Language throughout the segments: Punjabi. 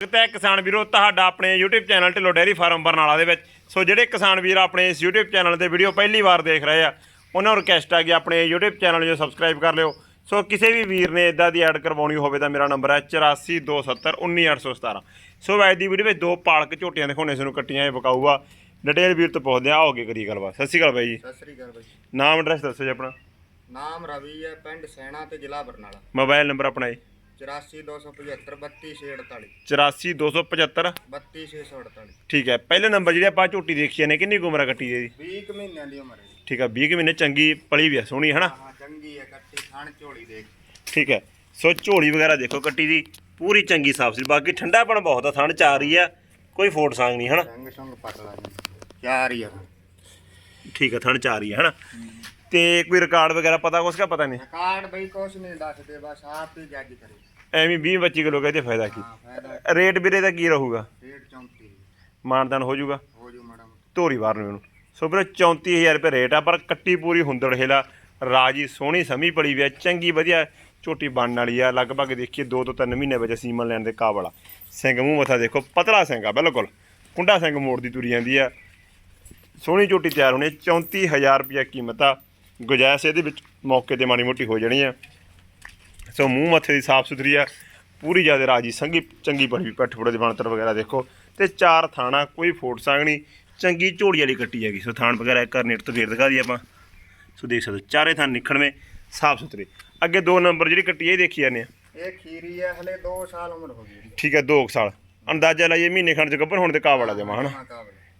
ਤੇ ਕਿਸਾਨ ਵੀਰੋ ਤੁਹਾਡਾ ਆਪਣੇ YouTube channel Dhillon dairy farm Barnala ਦੇ ਵਿੱਚ। ਸੋ ਜਿਹੜੇ ਕਿਸਾਨ ਵੀਰ ਆਪਣੇ ਇਸ YouTube ਚੈਨਲ ਤੇ ਵੀਡੀਓ ਪਹਿਲੀ ਵਾਰ ਦੇਖ ਰਹੇ ਆ ਉਹਨਾਂ ਨੂੰ ਰਿਕਵੈਸਟ ਆ ਕਿ ਆਪਣੇ YouTube ਚੈਨਲ ਨੂੰ ਸਬਸਕ੍ਰਾਈਬ ਕਰ ਲਿਓ। ਸੋ ਕਿਸੇ ਵੀ ਵੀਰ ਨੇ ਇਦਾਂ ਦੀ ਐਡ ਕਰਵਾਉਣੀ ਹੋਵੇ ਤਾਂ ਮੇਰਾ ਨੰਬਰ ਹੈ 8427191817 ਸੋ ਅੱਜ ਦੀ ਵੀਡੀਓ ਵਿੱਚ ਦੋ ਪਾਲਕ ਝੋਟੀਆਂ ਦਿਖਾਉਣੇ ਸਾਨੂੰ ਕੱਟੀਆਂ ਇਹ ਵਿਕਾਊ ਆ ਡਿਟੇਲ ਵੀਰ ਤੋਂ ਪੁੱਛਦੇ ਆ ਆਓਗੇ ਕਰੀ ਗੱਲਬਾਤ। ਸਤਿ ਸ਼੍ਰੀ ਅਕਾਲ ਬਾਈ ਜੀ। ਸਤਿ ਸ੍ਰੀ ਅਕਾਲ ਬਾਈ ਨਾਮ ਐਡਰੈਸ ਦੱਸੋ ਜੀ ਆਪਣਾ। ਨਾਮ ਰਵੀ ਹੈ ਪਿੰਡ ਸੈਣਾ ਤੇ ਜ਼ਿਲ੍ਹਾ ਬਰਨਾਲਾ। ਮੋਬਾਈਲ ਨੰਬਰ ਆਪਣਾ ਜੀ। 84275 32648 84275 32648 ਠੀਕ ਹੈ ਪਹਿਲੇ ਨੰਬਰ ਜਿਹੜੇ ਆਪਾਂ ਝੋਟੀ ਦੇਖੀ ਨੇ ਕਿੰਨੀ ਉਮਰ ਆ ਕੱਟੀ ਦੀ? 20 ਕੁ ਮਹੀਨਿਆਂ ਦੀ ਉਮਰ ਹੈ ਠੀਕ ਹੈ 20 ਕੁ ਮਹੀਨੇ ਚੰਗੀ ਪਲੀ ਵੀ ਆ ਸੋਹਣੀ ਹੈ ਨਾ ਹਾਂ ਚੰਗੀ ਹੈ ਕੱਟੀ ਥਣ ਝੋਲੀ ਦੇਖ। ਠੀਕ ਹੈ ਸੋ ਝੋਲੀ ਵਗੈਰਾ ਦੇਖੋ ਕੱਟੀ ਦੀ ਪੂਰੀ ਚੰਗੀ ਸਾਫ਼ ਸੀ ਬਾਕੀ ਠੰਡਾਪਣ ਬਹੁਤ ਆ ਥਣ ਚਾਰ ਹੀ ਆ ਕੋਈ ਫੋਟ ਸੰਗ ਨਹੀਂ ਹਨਾ? ਸੰਗ ਸੰਗ ਪਤਲਾ ਜੀ ਚਾਰ ਹੀ ਆ। ਠੀਕ ਹੈ ਥਣ ਚਾਰ ਹੀ ਆ ਹਨਾ? ਤੇ ਕੋਈ ਰਿਕਾਰਡ ਵਗੈਰਾ ਪਤਾ ਕੁਛ ਕਾ ਪਤਾ ਨਹੀਂ। ਕਾਰਡ ਬਈ ਕੁਛ ਨਹੀਂ ਦੱਸਦੇ ਬਸ ਆਪ ਹੀ ਜੱਜ ਕਰੇ। ਐਵੇਂ 20 25 ਕਿਲੋ ਕਹਿੰਦੇ ਫਾਇਦਾ ਕੀ? ਹਾਂ ਫਾਇਦਾ ਰੇਟ ਵੀਰੇ ਦਾ ਕੀ ਰਹੂਗਾ? ਰੇਟ 34 ਮਾਨਦਾਨ ਹੋ ਜਾਊਗਾ? ਹੋ ਜੂ ਮੈਡਮ ਧੋਰੀ ਵਾਰ ਨੂੰ ਇਹਨੂੰ। ਸੋ ਵੀਰੇ 34000 ਰੁਪਏ ਰੇਟ ਆ ਪਰ ਕੱਟੀ ਪੂਰੀ ਹੁੰਦੜ ਹਿਲਾ। ਰਾਜੀ ਸੋਹਣੀ ਸਮੀ ਪੜੀ ਵੀ ਆ ਚੰਗੀ ਵਧੀਆ ਝੋਟੀ ਬਣਨ ਵਾਲੀ ਆ। ਲਗਭਗ ਦੇਖੀਏ 2 ਤੋਂ 3 ਮਹੀਨੇ ਵਿੱਚ ਸੀਮਨ ਲੈਣ ਦੇ ਕਾਬਲ ਆ। ਸਿੰਘ ਮੂੰਹ ਮੱਥਾ ਦੇਖੋ ਪਤਲਾ ਸਿੰਘ ਆ ਬਿਲਕੁਲ। ਕੁੰਡਾ ਸਿੰਘ ਮੋੜ ਦੀ ਤੁਰੀ ਜਾਂਦੀ ਆ। ਸੋਹਣੀ ਝੋਟੀ ਤਿਆਰ ਹੋਣੀ 34000 ਰੁਪਏ ਕੀਮਤ ਆ। ਗੁਜਾਇਸ਼ ਇਹਦੇ ਵਿੱਚ ਮੌਕੇ ਤੇ ਮਾੜੀ ਮੋਟੀ ਹੋ ਜਾਣੀ ਆ। ਸੋ ਮੂੰਹ ਮੱਥੇ ਦੀ ਸਾਫ਼ ਸੁਥਰੀ ਆ। ਪੂਰੀ ਜ਼ਿਆਦਾ ਰਾਜੀ ਸੰਗੀ ਚੰਗੀ ਬਣੀ ਵੀ ਪੱਠ ਫੁੱਟ ਦੇ ਬਣਤਰ ਵਗੈਰਾ ਦੇਖੋ। ਤੇ ਚਾਰ ਥਾਣਾ ਕੋਈ ਫੋਟ ਸੰਗਣੀ ਚੰਗੀ ਝੋੜੀ ਵਾਲੀ ਕੱਟੀ ਹੈਗੀ। ਸੋ ਥਾਣ ਵਗੈਰਾ ਇੱਕ ਨੇਟ ਤੋਂ ਫੇਰ ਦਿਖਾ ਦੀ ਆਪਾਂ। ਸੋ ਦੇਖ ਸਕਦੇ ਚਾਰੇ ਥਾਂ ਨਿਖਣਵੇਂ ਸਾਫ਼ ਸੁਥਰੇ। ਅੱਗੇ ਦੋ ਨੰਬਰ ਜਿਹੜੀ ਕੱਟੀ ਇਹ ਦੇਖੀ ਜਾਂਦੇ ਆ। ਇਹ ਖੀਰੀ ਹੈ ਹਲੇ 2 ਸਾਲ ਉਮਰ ਹੋ ਗਈ। ਠੀਕ ਹੈ 2 ਸਾਲ। ਅੰਦਾਜ਼ਾ ਲਾਈਏ ਮਹੀਨੇ ਖੰਡ ਚ ਗੱਭਰ ਹੋਣ ਦੇ ਕਾਬਲ ਵਾਲਾ ਜਮਾ ਹਨਾ।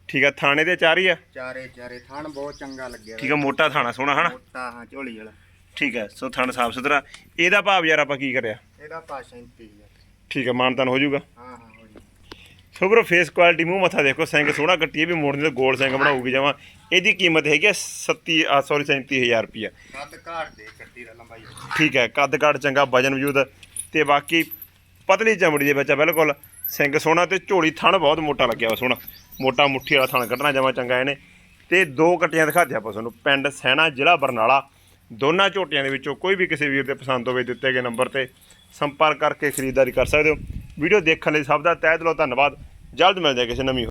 ਠੀਕ ਹੈ ਥਾਣੇ ਦੇ ਚਾਰ ਹੀ ਆ? ਚਾਰੇ ਚਾਰੇ। ਥਣ ਬਹੁਤ ਚੰਗਾ ਲੱਗਿਆ ਠੀਕ ਹੈ ਮੋਟਾ ਥਾਣਾ ਸੋਹਣਾ ਹਨਾ? ਮੋਟਾ ਹਾਂ ਝੋਲੀ ਵਾਲਾ। ਠੀਕ ਹੈ ਸੋ ਥਾਣ ਸਾਫ਼ ਸੁਥਰਾ। ਇਹਦਾ ਭਾਵ ਯਾਰ ਆਪਾਂ ਕੀ ਕਰਿਆ? ਇਹਦਾ ਪਾ 37 ਹੈ ਠੀਕ ਹੈ ਮਾਨਤਾਨ ਹੋ ਜਾਊਗਾ? ਹਾਂ ਹਾਂ ਹੋ ਜੂ ਸੋ ਬਰੋ ਫੇਸ ਕੁਆਲਿਟੀ ਮੂੰਹ ਮੱਥਾ ਦੇਖੋ ਸਿੰਘ ਸੋਹਣਾ ਕੱਟੀ ਇਹ ਵੀ ਮੋੜਨੀ ਤੇ ਗੋਲ ਸਿੰਘ ਬਣਾਉਗੀ ਜਮਾ। ਇਹਦੀ ਕੀਮਤ ਹੈਗੀ ਆ 37 ਆ ਸੌਰੀ 37000 ਰੁਪਿਆ ਕੱਦ ਘਾਟ ਦੇ ਕੱਟੀ ਦਾ ਲੰਬਾਈ। ਠੀਕ ਹੈ ਕੱਦ ਕਾਠ ਚੰਗਾ ਵਜਨ ਵਜੂਦ ਤੇ ਬਾਕੀ ਪਤਲੀ ਚਮੜੀ ਦੇ ਵਿੱਚ ਆ ਬਿਲਕੁਲ। ਸਿੰਘ ਸੋਹਣਾ ਤੇ ਝੋਲੀ ਥਣ ਬਹੁਤ ਮੋਟਾ ਲੱਗਿਆ ਵਾ ਸੋਹਣਾ। ਮੋਟਾ ਮੁੱਠੀ ਵਾਲਾ ਥਣ ਕੱਢਣਾ ਜਮਾ ਚੰਗਾ ਇਹਨੇ। ਤੇ ਦੋ ਕੱਟੀਆਂ ਦਿਖਾ ਦਿਆ ਆਪਾਂ ਤੁਹਾਨੂੰ, ਪਿੰਡ ਸੈਣਾ, ਜ਼ਿਲ੍ਹਾ ਬਰਨਾਲਾ। ਦੋਨਾਂ ਝੋਟੀਆਂ ਦੇ ਵਿੱਚੋਂ ਕੋਈ ਵੀ ਕਿਸੇ ਵੀਰ ਦੇ ਪਸੰਦ ਹੋਵੇ, ਦਿੱਤੇ ਗਏ ਨੰਬਰ ਤੇ ਸੰਪਰਕ ਕਰਕੇ ਖਰੀਦਦਾਰੀ ਕਰ ਸਕਦੇ ਹੋ। ਵੀਡੀਓ ਦੇਖਣ ਲਈ ਸਭ ਦਾ ਤਹਿ ਦਿਲੋਂ ਧੰਨਵਾਦ। ਜਲਦ ਮਿਲਦੇ ਹਾਂ ਕਿਸੇ ਨਵੀਂ